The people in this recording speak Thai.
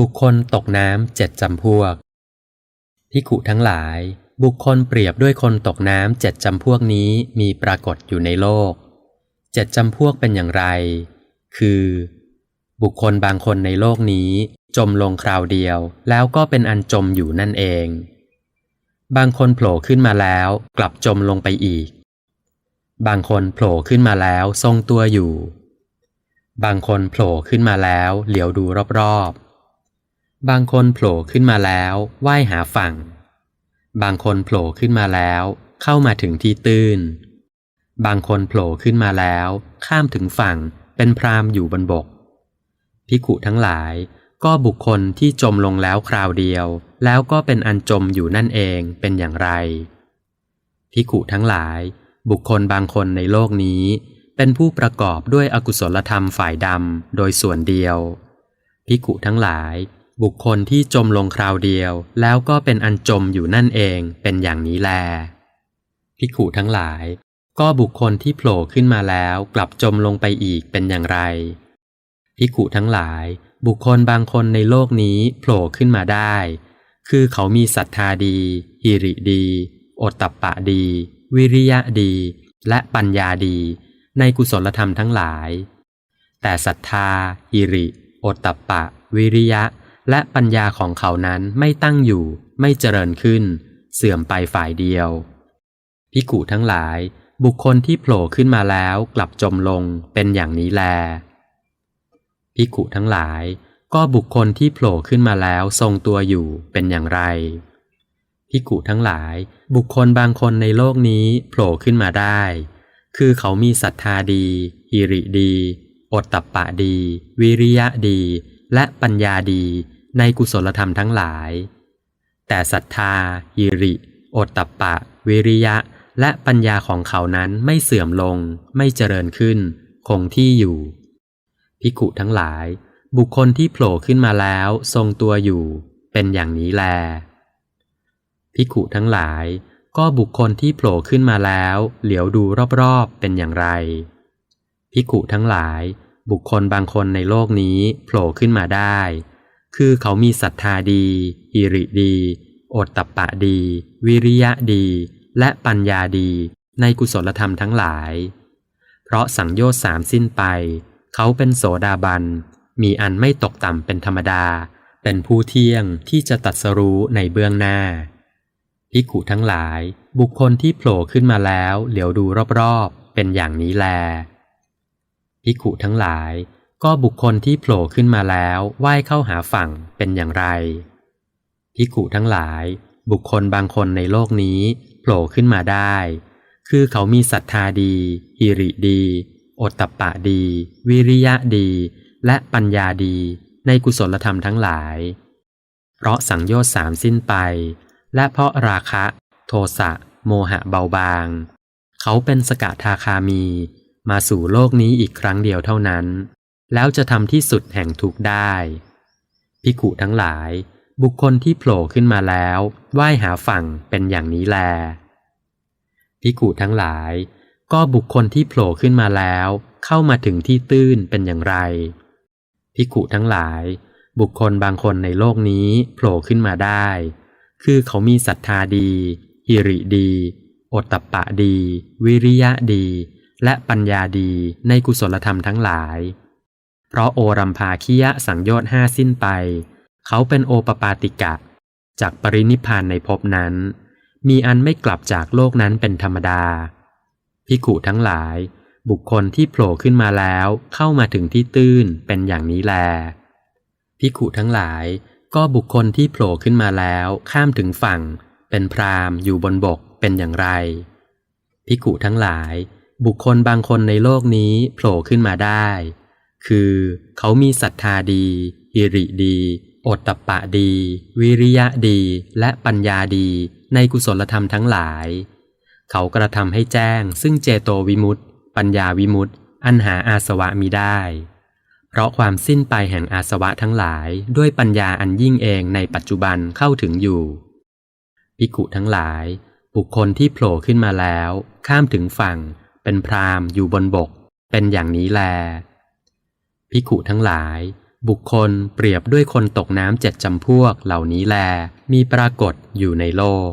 บุคคลตกน้ำเจ็ดจำพวกพิขุทั้งหลาย บุคคลเปรียบด้วยคนตกน้ำเจ็ดจำพวกนี้มีปรากฏอยู่ในโลกเจ็ดจำพวกเป็นอย่างไร คือ บุคคลบางคนในโลกนี้จมลงคราวเดียว แล้วก็เป็นอันจมอยู่นั่นเอง บางคนโผล่ขึ้นมาแล้วกลับจมลงไปอีก บางคนโผล่ขึ้นมาแล้วทรงตัวอยู่ บางคนโผล่ขึ้นมาแล้วเหลียวดูรอบๆ บางคนโผล่ขึ้นมาแล้วว่ายหาฝั่ง บางคนโผล่ขึ้นมาแล้ว เข้ามาถึงที่ตื้น บางคนโผล่ขึ้นมาแล้ว ข้ามถึงฝั่งเป็นพรามอยู่บนบกพิกุทั้งหลายก็บุคคลที่จมลงแล้วคราวเดียว แล้วก็เป็นอันจมอยู่นั่นเองเป็นอย่างไรพิกุทั้งหลาย บุคคลบางคนในโลกนี้ เป็นผู้ประกอบด้วยอกุศลธรรมฝ่ายดำโดยส่วนเดียวพิกุทั้งหลาย บุคคลที่จมลงคราวเดียว แล้วก็เป็นอันจมอยู่นั่นเองเป็นอย่างนี้แลพิกุทั้งหลาย ก็บุคคลที่โผล่ขึ้นมาแล้วกลับจมลงไปอีกเป็นอย่างไรพิกุทั้งหลาย บุคคลบางคนในโลกนี้โผล่ขึ้นมาได้ คือเขามีศรัทธาดีหิริดีอตตัปปะดี วิริยะดี และปัญญาดี ในกุศลธรรมทั้งหลาย แต่ศรัทธาหิริอตตัปปะ วิริยะ และปัญญาของเขานั้นไม่ตั้งอยู่ไม่เจริญขึ้น เสื่อมไปฝ่ายเดียว พิกุทั้งหลาย บุคคลที่โผล่ขึ้นมาแล้วกลับจมลงเป็นอย่างนี้แล พิกุทั้งหลาย ก็บุคคลที่โผล่ขึ้นมาแล้วทรงตัวอยู่เป็นอย่างไร พิกุทั้งหลาย บุคคลบางคนในโลกนี้โผล่ขึ้นมาได้ คือเขามีศรัทธาดีหิริดีอตตัปปะดี วิริยะดี และปัญญาดีในกุศลธรรมทั้งหลาย แต่ศรัทธาหิริ โอตตัปปะ วิริยะ และปัญญาของเขานั้นไม่เสื่อมลง ไม่เจริญขึ้น คงที่อยู่ พิกุทั้งหลาย บุคคลที่โผล่ขึ้นมาแล้วทรงตัวอยู่ เป็นอย่างนี้แล พิกุทั้งหลาย ก็บุคคลที่โผล่ขึ้นมาแล้ว เหลียวดูรอบๆเป็นอย่างไร พิกุทั้งหลาย บุคคลบางคนในโลกนี้โผล่ขึ้นมาได้ คือเขามีศรัทธาดี อิริดีอตตัปปะดี วิริยะดี และปัญญาดีในกุศลธรรมทั้งหลาย เพราะสังโยชน์สามสิ้นไป เขาเป็นโสดาบัน มีอันไม่ตกต่ำเป็นธรรมดา เป็นผู้เที่ยงที่จะตัดสรู้ในเบื้องหน้าพิกุทั้งหลาย บุคคลที่โผล่ขึ้นมาแล้ว เหลียวดูรอบๆ เป็นอย่างนี้แล พิกุทั้งหลาย ก็บุคคลที่โผล่ขึ้นมาแล้วว่ายเข้าหาฝั่งเป็นอย่างไรพิกุทั้งหลาย บุคคลบางคนในโลกนี้โผล่ขึ้นมาได้ คือเขามีศรัทธาดีหิริดีอตตัปปะดี วิริยะดี และปัญญาดีในกุศลธรรมทั้งหลาย เพราะสังโยชน์สามสิ้นไป และเพราะราคะ โทสะโมหะเบาบาง เขาเป็นสกทาคามี มาสู่โลกนี้อีกครั้งเดียวเท่านั้น แล้วจะทำที่สุดแห่งทุกได้ พิกุทั้งหลาย บุคคลที่โผล่ขึ้นมาแล้วว่ายหาฝั่งเป็นอย่างนี้แล พิกุทั้งหลาย ก็บุคคลที่โผล่ขึ้นมาแล้ว เข้ามาถึงที่ตื้นเป็นอย่างไร พิกุทั้งหลาย บุคคลบางคนในโลกนี้โผล่ขึ้นมาได้ คือเขามีศรัทธาดี หิริดีโอตตัปปะดี วิริยะดี และปัญญาดีในกุศลธรรมทั้งหลาย เพราะโอรัมภาคิยะสังโยชน์ห้าสิ้นไป เขาเป็นโอปปาติกะ จากปรินิพพานในภพนั้น มีอันไม่กลับจากโลกนั้นเป็นธรรมดา พิกุทั้งหลาย บุคคลที่โผล่ขึ้นมาแล้วเข้ามาถึงที่ตื้นเป็นอย่างนี้แล พิกุทั้งหลายก็บุคคลที่โผล่ขึ้นมาแล้วข้ามถึงฝั่ง เป็นพรามอยู่บนบกเป็นอย่างไรพิกุทั้งหลาย บุคคลบางคนในโลกนี้โผล่ขึ้นมาได้ คือเขามีศรัทธาดี อิริดีอตตัปปะดี วิริยะดี และปัญญาดีในกุศลธรรมทั้งหลาย เขากระทำให้แจ้ง ซึ่งเจโตวิมุตติปัญญาวิมุตติอันหาอาสวะมิได้ เพราะความสิ้นไปแห่งอาสวะทั้งหลายด้วยปัญญาอันยิ่งเองในปัจจุบันเข้าถึงอยู่พิกุทั้งหลาย บุคคลที่โผล่ขึ้นมาแล้ว ข้ามถึงฝั่ง เป็นพรามอยู่บนบก เป็นอย่างนี้แล พิขุทั้งหลาย บุคคลเปรียบด้วยคนตกน้ำเจ็ดจำพวกเหล่านี้แล มีปรากฏอยู่ในโลก